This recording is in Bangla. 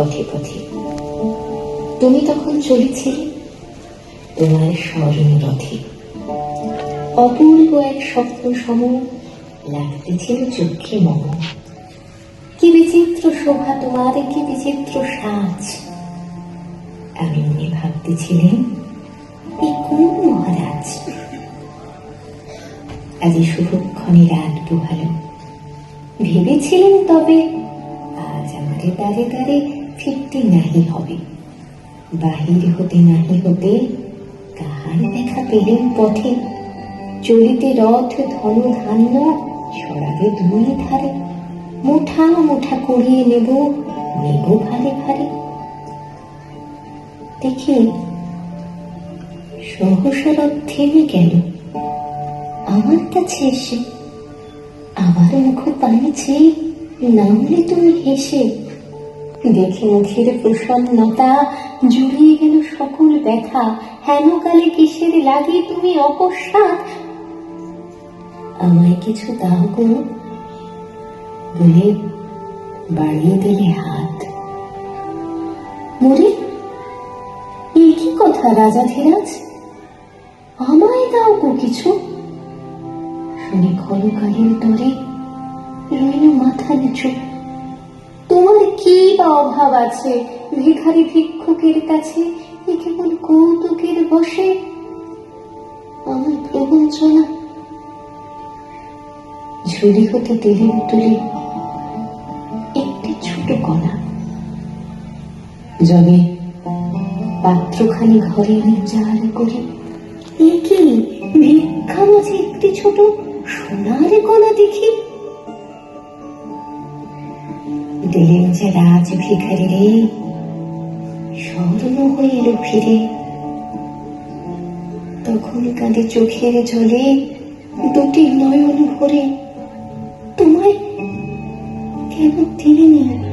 পথে পথে। তুমি তখন চলেছিলে তোমার স্মরণ রথে। অপূর্ব এক স্বপ্ন সম লাগতেছিল চোখে মম কি বিচিত্র শোভা তোমার, কি বিচিত্র সাজ। আমি মনে ভাবতেছিলেন এই কোন মহারাজ? আজ শুভক্ষণে রাত পোহালো ভেবেছিলেন তবে আজ আমাদের দ্বারে দ্বারে ফিরতে নাহি হবে। বাহির হতে নাহি হতে কাহার দেখা পেলেন পথে? চলিতে রথ ধন ধান্য সরাবে দুই ধারে। মুঠা মুঠা করিয়ে নেব নেব ভারে ভারে। দেখি, সহসা রথ থেমে গেল। আমার কাছে এসে, আমার মুখ পানি চেয়ে নামলে তুমি হেসে দেখে মুখের প্রসন্নতা, জুড়িয়ে গেল সকল ব্যথা। হেন কালে কিসের লাগে তুমি অকস্মাৎ? আমায় কিছু দাও গো। বলে বাড়িয়ে দিলে হাত। মরে এই কি কথা রাজা ধীরাজ? আমায় দাও গো কিছু। শুনে ক্ষণকালীন তরে রইল মাথা নিচু কি বা অভাব আছে? ভিখারি ভিক্ষুকের কাছে এ কেবল কৌতুকের বসে। আমার প্রবঞ্চনা ঝুলি হতে দিলেন তুলে একটি ছোট কণা যবে পাত্রখানি ঘরে নির্জার করে। এ কি? ভিক্ষা মাঝে একটি ছোট সোনার কণা দেখি। দিলেন যে রাজ ভিখারি রে স্বর্ণ এলো ফিরে তখন কাঁদে চোখের জলে দুটি নয়ন ভরে তোমায় কেন তিনি আমার